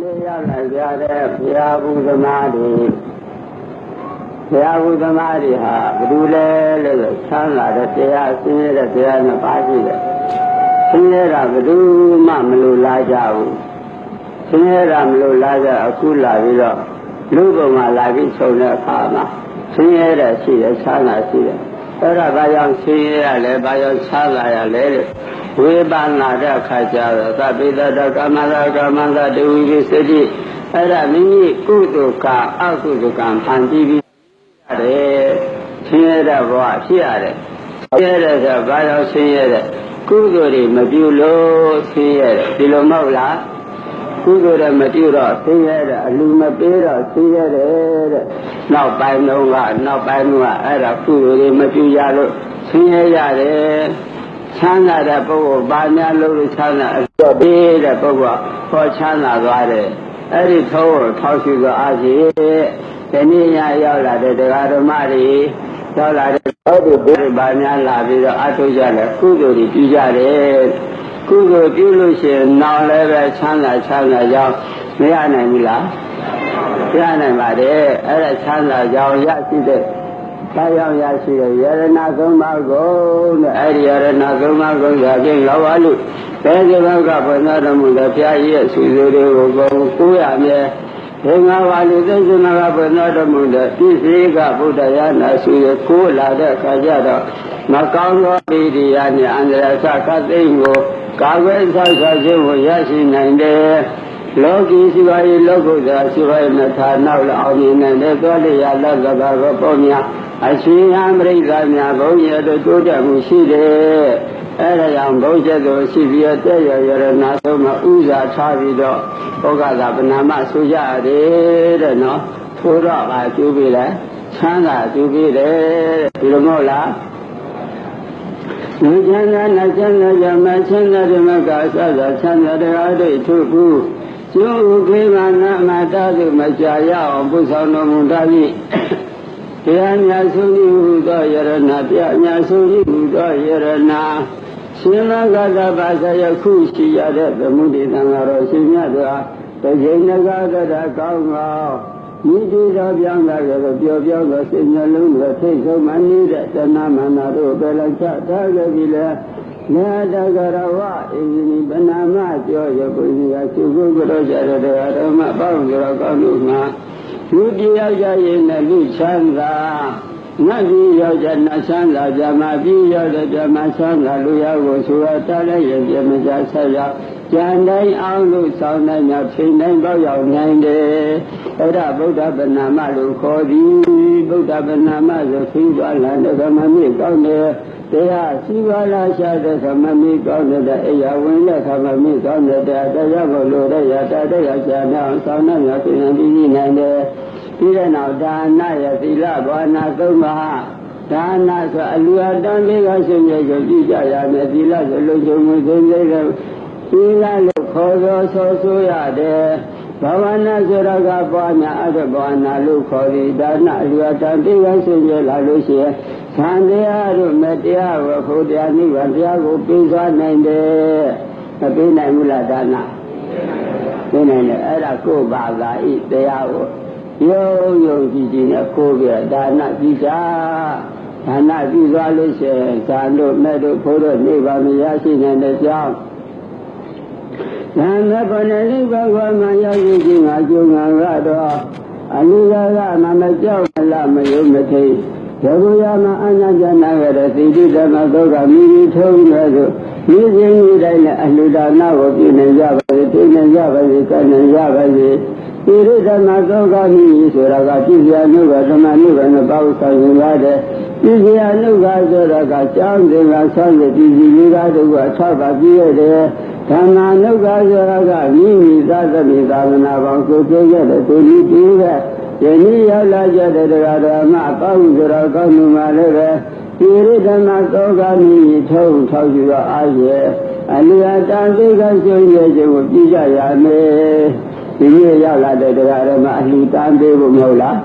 နေ့ရောက်လာကြတဲ့ဘုရားဘုသမားတွေဘုရားဘုသမားတွေဟာဘယ်သူလဲလို့ဆန်းလာတဲ့တရားဆင်းရဲတဲ့တရားနှစ်ပါးရှိတယ်ဆင်းရဲတာဘယ်သူမှမလိုလားကြဘူးဆင်းရဲတာမလိုလားကြအခုလာပြီးတော့လူပုံမှာလာပြီးဆုံတဲ့အခါမှာဆင်းရဲတဲ့ရှိတယ်ဆန်းလာရှိတယ်အဲ့ဒါဘာကြောင့်ဆင်းရဲရလဲဘာကြောင့်ဆန်းလာရလဲတဲ့ ဝေပန္နာတဲ့အခါကျတော့သဗ္ဗေတတကမ္မသာကမ္မသာတဝိပိစတိအဲ့ဒါမိမိကုသိုလ်ကအကုသိုလ်ကံဖန်တီးပြီးရတယ်ဆင်းရဲတဲ့ဘဝဖြစ်ရတယ်ဆင်းရဲတဲ့ဆိုဘာကြောင့်ဆင်းရဲတဲ့ကုသိုလ်တွေမပြုလို့ဆင်းရဲတယ်ဒီလိုမဟုတ်လားကုသိုလ်တွေမပြုတော့ဆင်းရဲတယ်အလူမပေးတော့ဆင်းရဲတယ်တဲ့နောက်ပိုင်းတော့ကနောက်ပိုင်းကအဲ့ဒါကုသိုလ်တွေမပြုရလို့ဆင်းရဲရတယ် ချမ်းသာတဲ့ပုဂ္ဂိုလ်ဘာများလို့ချမ်းသာအကျော်ပေးတဲ့ပုဂ္ဂိုလ်ဟောချမ်းသာသွားတယ်အဲ့ဒီထုံးကိုထောက်ရှိသောအားဖြင့်ဒီနေ့ညရောက်လာတဲ့တရားဓမ္မတွေရောက်လာတဲ့ဘောဓိဘုရားဘာများလာပြီးတော့အထုကြတယ်ကုသိုလ်တွေပြုကြတယ်ကုသိုလ်ပြုလို့ရှိရင်နောက်လည်းပဲချမ်းသာချမ်းသာကြောင်းမရနိုင်ဘူးလားရနိုင်ပါတယ်အဲ့ဒါချမ်းသာကြောင်းရရှိတဲ့ ဘာကြောင့်ရရှိတဲ့ယရနာသုံးပါးကိုတဲ့အဲ့ဒီယရနာသုံးပါးကိုသာဖြင့်လောဘလူဘယ်ဒီဘက်ကဘုရားတော်မူတဲ့ဘုရားကြီးရဲ့ဆွေစိုးတွေကိုကိုယ်ရမယ်ေငါပါဠိသိစနာကဘုရားတော်မူတဲ့ပြည့်စည်ကဗုဒ္ဓယာနာရှိရကိုလာတဲ့အခါကျတော့မကောင်းသောဣရိယာနဲ့အန္တရာစခတ်သိမ့်ကိုကာကွယ်ဆောက်ရှောက်ခြင်းကိုရရှိနိုင်တယ် လောကီရှိပါ၏လောကုတ္တရာရှိပါ၏မထာနောက်လည်းအောင်မြင်နိုင်တဲ့သောလိယလတ်ကဘာကိုပေါ်များအရှင်ဟံပရိသတ်များဘုန်းကြီးတို့တိုးတက်မှုရှိတယ်အဲဒါကြောင့်ဘုန်းကြီးတို့ရှိပြီးတဲ့ရရနာဆုံးမှာဥဇာထားပြီးတော့ဩဃသာပနာမဆိုကြရတယ်တဲ့နော်ထိုးတော့ပါကျူးပြီးလဲချမ်းသာကျူးပြီးတယ်ဒီလိုမဟုတ်လားဉာဏ်ဉာဏ်နဲ့ချမ်းသာကြမှာချမ်းသာဓမ္မကအစသာချမ်းသာတရားတွေထုခု ကျိုးဥခေမနာမတာသူမကြာရအောင်ပုဆောင်တော်မူတတ်၏တရားများဆုံးဤဟူသောယရဏတရားများဆုံးဤဟူသောယရဏရှင်မဂတပါစယခုရှိရတဲ့သမုဒိသံဃာတော်ရှင်မြတ်တို့တချိန်နဂကတကောင်းကောင်းမိတိတော်ပြောင်းလာကြတော့ပျော်ပြောင်းသောစိတ်နှလုံးတွေထိတ်ဆုံးမှနေတဲ့တဏမနာတို့ပဲလက်ချထားကြပြီလေ နာတကရဝအင်းဒီပနာမကြောရပုညကသုခုကရောကြတဲ့တရားဓမ္မပေါင်းကြောကောင်းလို့မှာလူတရားကြရင်နဲ့လူချမ်းသာနတ်ကြီးရောက်ကြနတ်ချမ်းသာဗြဟ္မာပြည်ရောက်တဲ့ဗြဟ္မာချမ်းသာလူရောက်ကိုဆိုရတာလည်းရင်ပြမကြဆက်ရောက်ကြံတိုင်းအောင်လို့ဆောင်းနိုင်များချိန်တိုင်းတော့ရောက်နိုင်တယ်အဲ့ဒါဗုဒ္ဓဗနာမလို့ခေါ်သည်ဗုဒ္ဓဗနာမဆိုသိပါလားဓမ္မမြစ်ကောင်းတယ် တရားရှိပါလားရှာတဲ့ဓမ္မမြစ်ကောင်းတဲ့အိယာဝင်တဲ့ဓမ္မမြစ်ကောင်းတဲ့တရားကိုလို့တဲ့ရတာတရားရှာတဲ့အောင်ဆောင်းနိုင်များချိန်တိုင်းပြီးနိုင်တယ်ပြီးတဲ့နောက်ဒါနရသီလဘာနာသုံးပါးဒါနဆိုအလူအတန်းလေးကရှင်ရဲ့ကိုကြည့်ကြရမယ်သီလဆိုလုံခြုံမှုသိသိတဲ့သီလလို့ခေါ်သောဆိုဆိုရတယ် ဘာဝနာဆိုတာကပွားများအဲ့ဒါဘာဝနာလို့ခေါ်သည်ဒါနအလူအတန်းလေးကရှင်ရဲ့လာလို့ရှိရင်သံတရားတို့မတရားကိုဖို့တရားနိဗ္ဗာန်တရားကိုပြီးသွားနိုင်တယ်မပြီးနိုင်ဘူးလားဒါနပြီးနိုင်တယ်အဲ့ဒါကိုယ်ဘာသာဤတရားကိုယုံယုံကြည်ကြည်နဲ့ကိုယ်ပြဒါနပြုတာဒါနပြုသွားလို့ရှိရင်ဇာတို့မဲ့တို့ဖိုးတို့နိဗ္ဗာန်မရရှိနိုင်တဲ့ကြောင်း နာမကနဲ့နိဗ္ဗာန်ကိုမှရောက်ရခြင်းငါကျုံငါကတော့အနိယကမမကြောက်မလားမယုံမထိဒေဝရမအညာဇနာရတဲ့သီတိဓမ္မသောကမိမိထုံးတယ်ဆိုဒီစဉ်ဒီတိုင်းနဲ့အလှူဒါနကိုပြုနေကြပါစေပြုနေကြပါစေကံနေကြပါစေဣရိဓမ္မသောကမိဆိုတာကပြည့်စရာနုကဓမ္မနုကနဲ့ပေါ့ဆောင်ရင်ရတဲ့ပြည့်စရာနုကဆိုတာကကြောင်းတင်ကဆောင်းရပြည်စီလေးကားတို့က၆ပါးပြည့်ရတယ် ဓမ္မနုကဆိုတာကမိမိသာသမိသာသနာပေါင်းကိုကျင်းရတဲ့သူကြီးပြီးတဲ့ယနေ့ရောက်လာကြတဲ့တရားဓမ္မအပေါင်းဆိုတော့ကောင်းမှုမှလည်းပဲဒီရဓမ္မသောကမိထုံထောက်ယူရအားရဲ့အလျာတန်သိကရှုံးရဲ့ခြင်းကိုပြကြရမယ်ဒီနေ့ရောက်လာတဲ့တရားဓမ္မအလှတန်သေးဖို့မဟုတ်လား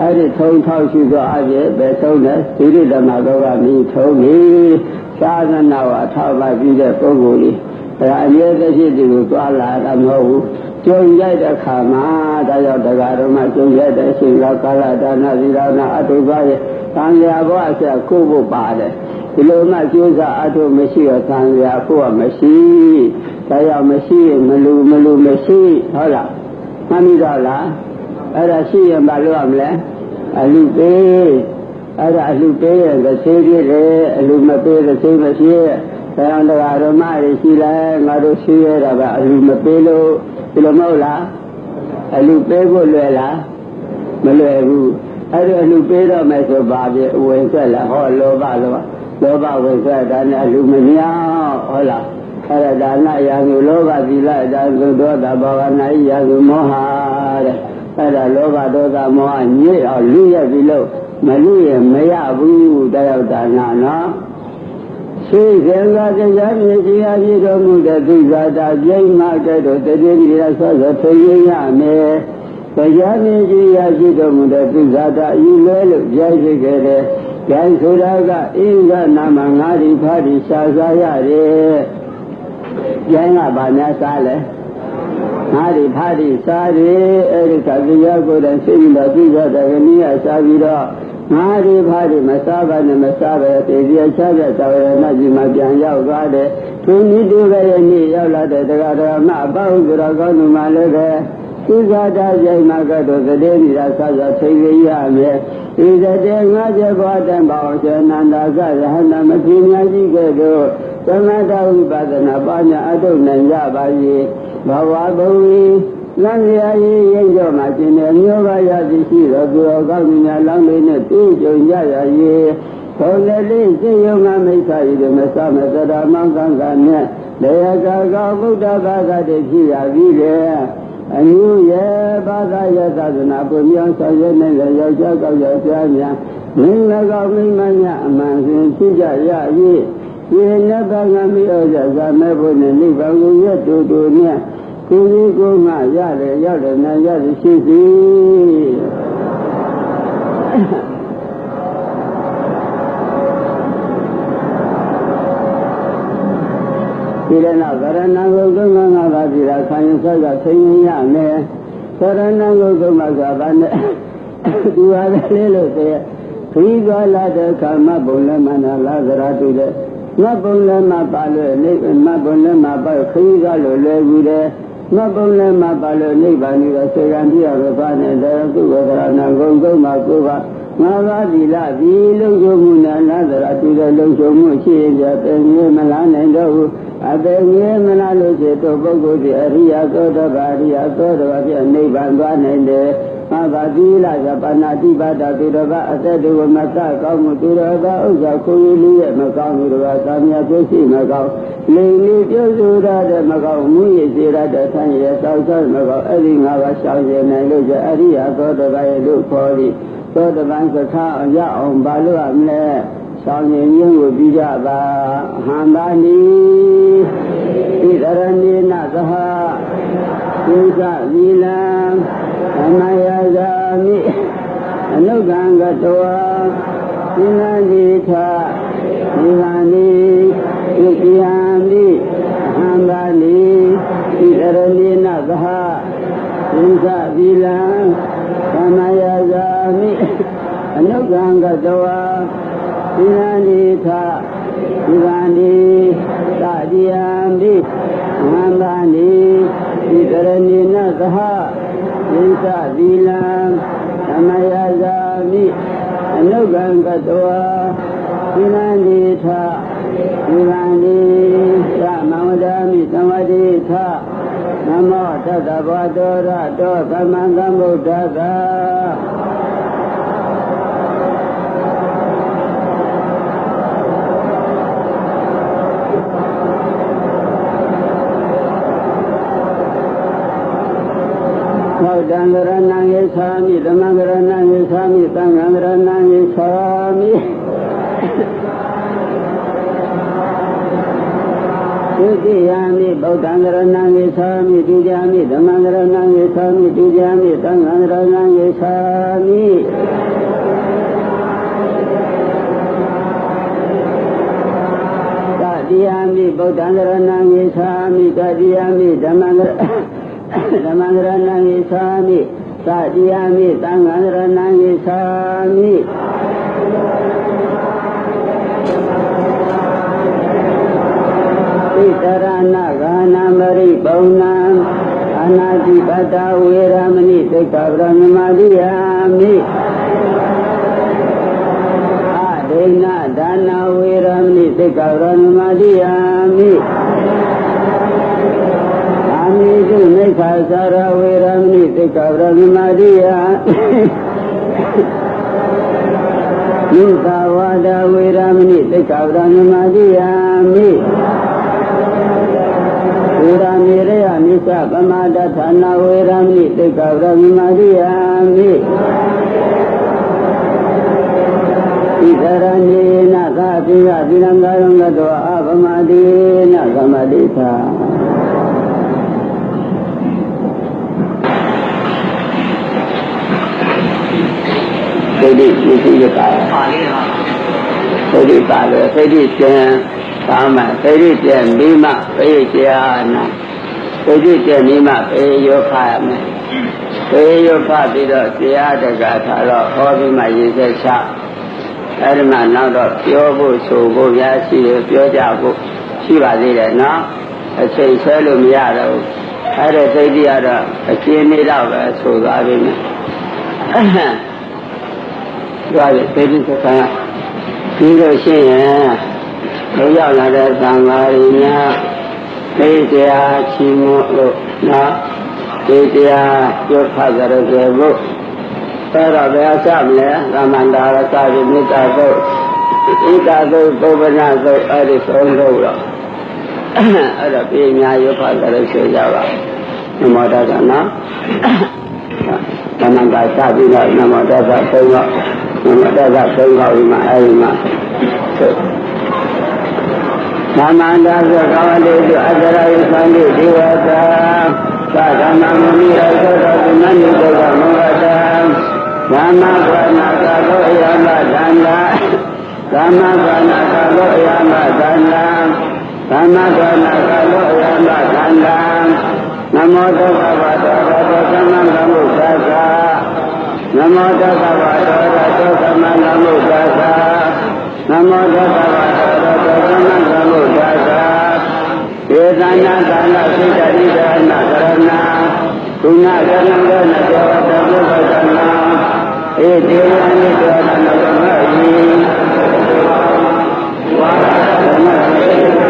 အဲ့ဒီထုံထောက်ရှိသောအားဖြင့်ပဲထုံးတယ်ဒီရဓမ္မသောကမိထုံးပြီးသာသနာ့ဝါထောက်ပါပြီးတဲ့ပုဂ္ဂိုလ်ကြီး အဲအမြဲတရှိသူကိုသွားလာတာမဟုတ်ဘူးကျုံရိုက်တဲ့ခါမှာဒါကြောင့်တရားတော်မှာကျုံရိုက်တဲ့အချိန်ကကာလဒါနသီလနာအတုပါရဲ့သံဃာဘဝအဆက်ကိုဖို့ပါတယ်ဒီလိုမှကျိုးစားအထုမရှိတော့သံဃာဖို့ကမရှိဒါကြောင့်မရှိရင်မလူမလူမရှိဟုတ်လားမှန်ပြီတော့လားအဲ့ဒါရှိရင်မလုပ်ရမလဲအလူပေးအဲ့ဒါအလူပေးရဲ့သစေးပြည့်တယ်အလူမပေးသစေးမဖြစ် ဆရာတော်ဓမ္မတွေရှိလဲငါတို့ရှိရတာပဲအလူမပေးလို့ဒီလိုမဟုတ်လားအလူပေးဖို့လွယ်လားမလွယ်ဘူးအဲ့ဒါအလူပေးတော့မယ်ဆိုပါပြီအဝင်ဆက်လာဟောလောဘလောလောဘဝင်ဆက်တာနဲ့အလူမမြောက်ဟုတ်လားအဲ့ဒါဒါနရာဟုလောဘသီလဒါသုဒေါသဘာဝနာရာဟုမောဟတဲ့အဲ့ဒါလောဘဒေါသမောဟညစ်အောင်လူရက်ပြီလို့မလူရင်မရဘူးတရားဒါနနော် ရှိစေသာတရားမြည်ကြီးအပြည့်တော်မူတဲ့သိဇာတာပြိမကဲ့သို့တတိယရဆောဆောထွေရရမယ်တရားမြည်ကြီးအပြည့်တော်မူတဲ့သိဇာတာအယူလဲလို့ကြားရှိခဲ့တဲ့ကျန်ဆိုတာကအင်းကနာမငါးဒီဖားဒီရှားစားရတယ်ကျန်ကဘာများစားလဲငါးဒီဖားဒီစားတယ်အဲ့ဒီကတရားကိုယ်တိုင်သိပြီးတော့သိဇာတာကနည်းအစားပြီးတော့ ငါးဒီဖားဒီမစားပါနဲ့မစားပဲတေဒီရချတဲ့သာဝရဏကြီးမှာပြန်ရောက်သွားတယ်သူနိတုပဲရဲ့နေ့ရောက်လာတဲ့တရားတော်မှအပဟုဆိုတော့ကောင်းသူမှလည်းပဲသုဇာတာကြိမ်မှာကတော့သတိမိတာဆက်ရထိရရမယ်ဤသတေငါကျဘဝတံဘောင်စေနန္ဒာကရဟန္တာမထေမြတ်ကြီးကဲ့သို့သမထဝိပဿနာပညာအထုတ်နိုင်ကြပါ၏ဘဝဘဝီ လမ်းရည်ရိပ်ကြောမှာရှင်တဲ့မျိုးပါရသည်ရှိတော်သူတော်ကောင်းများလောင်းလေးနဲ့တွေ့ကြုံကြရ၏ခေါ်လည်းလေးစေယုံငါမိစ္ဆာဤတို့မသမသရမံကံကနဲ့လေကာကောဗုဒ္ဓဘာသာတည်းဖြစ်ရပြီလေအညူရဲ့ဘာသာရဲ့သာသနာပွင့်မြောက်ဆောင်ရွက်နေတဲ့ယောက်ျားကောက်ယောက်ျားများမင်းလည်းကောင်းမိန်းမများအမှန်စဉ်ဖြစ်ကြရ၏ဒီနေ့ဘာကမိဩဇာဇာမဲ့ဖို့နဲ့နိဗ္ဗာန်ကိုရတူတူနဲ့ ကိုကြီးကိုငါရတယ်ရတယ်နဲ့ရတယ်ရှိစီဒီလည်းနောက်ဗရဏံကိုသုံးငါးပါးပြည်တာခံရင်ဆောက်ရသိရင်ရမယ်ဗရဏံကိုသုံးပါးကဘာနဲ့ဒီပါလေလေးလို့တဲ့ခီးသွားလာတဲ့ခါမဘုံလည်းမနာလာသရာတူတဲ့မဘုံလည်းမပါလို့နေမဘုံလည်းမပါခီးသွားလို့လဲဘူးတဲ့ မဘုံလည်းမပါလို့နိဗ္ဗာန်ကြီးတော့စေကံပြရပါနဲ့တဲ့သူဝေဒနာဂုံသုံးပါကိုပါငါးပါးဒီလဒီလုံချုံမှုနဲ့လာသရာတူတဲ့လုံချုံမှုရှိရင်ပြတဲ့မလားနိုင်တော့ဘူးအတေငြင်းမလားလို့စေတော့ပုဂ္ဂိုလ်ဒီအရိယသောတပါရိယသောတပါပြနိဗ္ဗာန်သွားနိုင်တယ်။အ ဘာတိလဇပနာတိပါဒသူတော်ကအသက်တွေမကကောင်းမှုသူတော်ကဥစ္စာကိုယ်လူရဲ့မကောင်းမှုတော်ကသာမြတ်ပြည့်စုံမကောင်းလိန်လေးပြုစုရတဲ့မကောင်းမှုရည်စေရတဲ့ဆန်းရဲ့တောက်ဆောက်မကောင်းအဲ့ဒီငါးပါးရှောင်ရနိုင်လို့ကျအရိယသောတပါရဲ့လို့ခေါ်သည်သောတပန်စခါရအောင်ဘာလို့ရမလဲ။ ဆောင်ရင်ရင်းကိုပြီးကြပါဟန္တာနိဣရဏိနသဟသစ္စာသီလံအမယဇာမိအနုကံကတောသင်္ဃတိထဒီဟန္တိဣတိဟန္တိဟန္တာနိဣရဏိနသဟသစ္စာသီလံအမယဇာမိအနုကံကတောသီလံဒီထဒီဗန္ဒီသတိယံဒီမန္တန်ဒီဣတရဏိနသဟသင်္သသီလံသမယဇာမိအနုကံကတောသီလံဒီထဒီဗန္ဒီသမဝဒာမိသဝတိထနမောတတ္တဘောတောရတောသ မံသမ္ဗုဒ္ဓသာသောတံကရဏံယေသာမိဓမ္မကရဏံယေသာမိသံဃံကရဏံယေသာမိ ဒုတိယမိဗုဒ္ဓံကရဏံယေသာမိဒုတိယမိဓမ္မကရဏံယေသာမိဒုတိယမိသံဃံကရဏံယေသာမိတတိယမိဗုဒ္ဓံကရဏံယေသာမိတတိယမိဓမ္မကရဓမ္မရဏံဟိသာမိသတိယမိသံဃာရဏံဟိသာမိ ဣတရဏဂာနမရိပုံနံအနာတိပတ္တဝေရမဏိသိက္ခာပရမမတိယမိအဒိဏဒါနဝေရမဏိသိက္ခာပရမမတိယမိအာမိတုမိခာသရဝေရမဏိသိက္ခာပရမမတိယယုသဝါဒဝေရမဏိသိက္ခာပရမမတိယမိ ဝေရမေရယမိစ္ဆပမာဒဌာနဝေရမိသိက္ခာပရမမရိယာမိဣသရဏေနသာပိယပိရံကာယံကတောအပမတိနသမတိသာသိတိသိတိရပါပါလေးပါသိတိပါလေသိတိကျန် သာမသိတိကျန်မိမပြေကြာနာသိတိကျန်မိမပြေရောဖာရမယ်ပြေရောဖာပြီးတော့တရားတကထားတော့ဟောပြီးမှရေးဆက်ချအဲ့ဒီမှာနောက်တော့ပြောဖို့ဆိုဖို့များရှိတယ်ပြောကြဖို့ရှိပါသေးတယ်နော်အချိန်ဆွဲလို့မရတော့ဘူးအဲ့ဒါသိတိကတော့အကျဉ်းနေတော့ပဲဆိုသွားပြီမယ်ကြွားရသိတိစကားပြီးလို့ရှိရင် ဒီရောက်လာတဲ့သံဃာတွေများသိတရားချီးမွမ်းလို့နော်သိတရားပြောဖတ်ကြရစေဖို့အဲ့တော့ဘယ်အစမလဲသမန္တာရသတိမေတ္တာသုတ်ဣတာသုတ်ပုဗ္ဗနာသုတ်အဲ့ဒီသုံးသုတ်တော့အဲ့တော့ပြေများရွတ်ဖတ်ကြရစေကြပါနမောတသနာသမန္တာစပြီးတော့နမောတသသုံးတော့နမောတသသုံးတော့ဒီမှာအဲ့ဒီမှာသ မန္တာသကဝတိတုအတ္တရာယသံတိဒေဝတာသာသမမုနိရသောတသုနန္တိတောကမောဟတသမ္မာဘာနာကသောအယမသန္တာသမ္မာဘာနာကသောအယမသန္တာသမ္မာဘာနာကသောအယမသန္တာနမောတသဗ္ဗတောရတောသမ္မာသမ္ဗုဒ္ဓါသနမောတသဗ္ဗတောရတောသမ္မာသမ္ဗုဒ္ဓါသ နမောတသဗ္ဗတောရတောသမ္မာသမ္ဗုဒ္ဓါသဧသနာသာလစိတ္တိဒါနကရဏကုဏကရဏကနတောတပုပ္ပဒနာဧတေယံနိတောနနကမယိဝါရမစေသ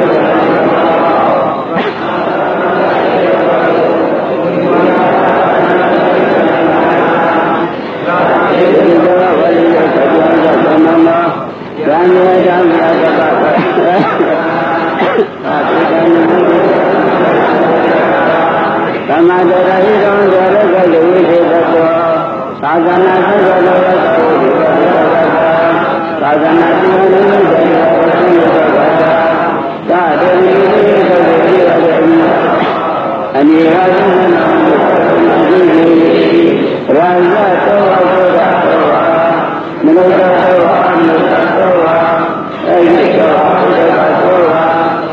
ံဃာဓမ္မကပ္ပအာတိတံသ မ္မာတရဟိတောဇရကလူဝိသေတတောသာသနာ့သောလောကသောဒီဝရသာသနာ့ဒီဝရသောဒီဝရသာတေနိသောဒီဝရအနိဟာသနာဒီနိရာဇသောဘုရားသောမနုဿသောအနုဿသောအဲဒီသောဘုရားသော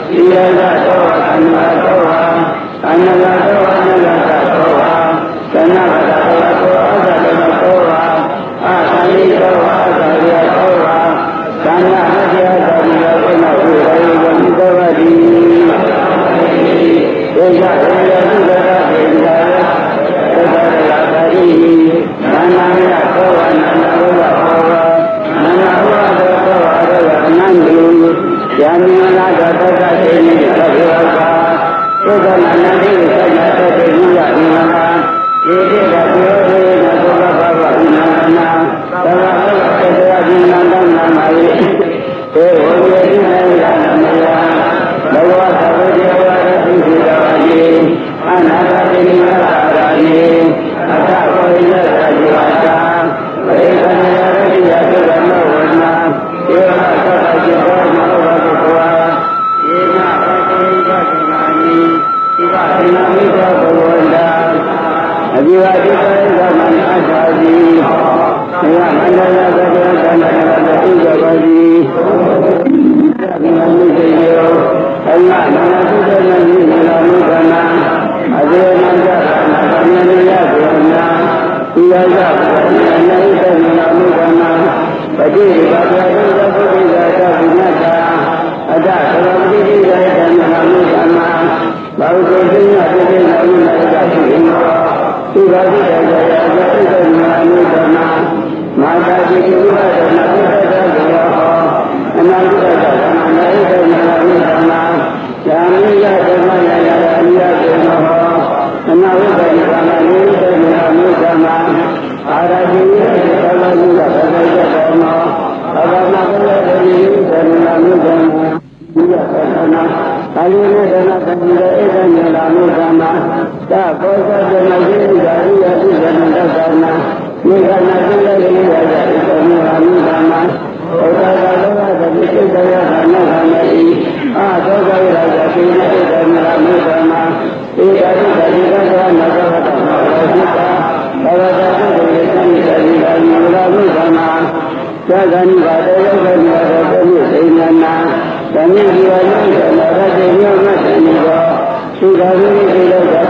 ဒီရဇသောအနုဿသောအနန္တသောအနန္တသောသနဗတသောသောအသတသောအာသမိသောအာသရိယသောသန္နမတ္တရာသောဒီရောကိနဝိရိယဝိသောဝတိ ဒေသ နာ လူနေဒနာသံဃာဧကမေလာမုဒ္ဒနာသဘောဇတမဂိဓာရိယပိဇနတ္တနာမိခဏသင်္ကတိယရာဇိတောမဟာမိဓမ္မဩဇာကလောကသတိစိတ်တရားခဏခဏဤအာသောကရာဇပိနဧကမေလာမုဒ္ဒနာဧကတိသတိကံသောနဂဝတ္တမောဇိတာဘဝတ္တုရေသံသတိဓာရိယမုဒ္ဒနာသက္ကဏိဘာတေယောဂနိဝါဒေတိသိဉ္ဇနာ သမီးဒီဝါလူအနာဂတ်မြောက်မှတည်တော်သူသာဝိသေလောက်တာ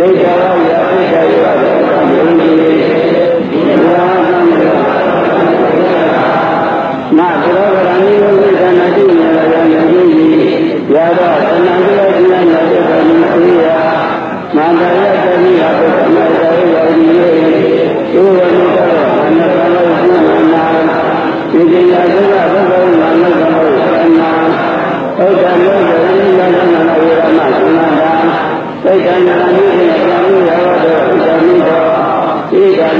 they bear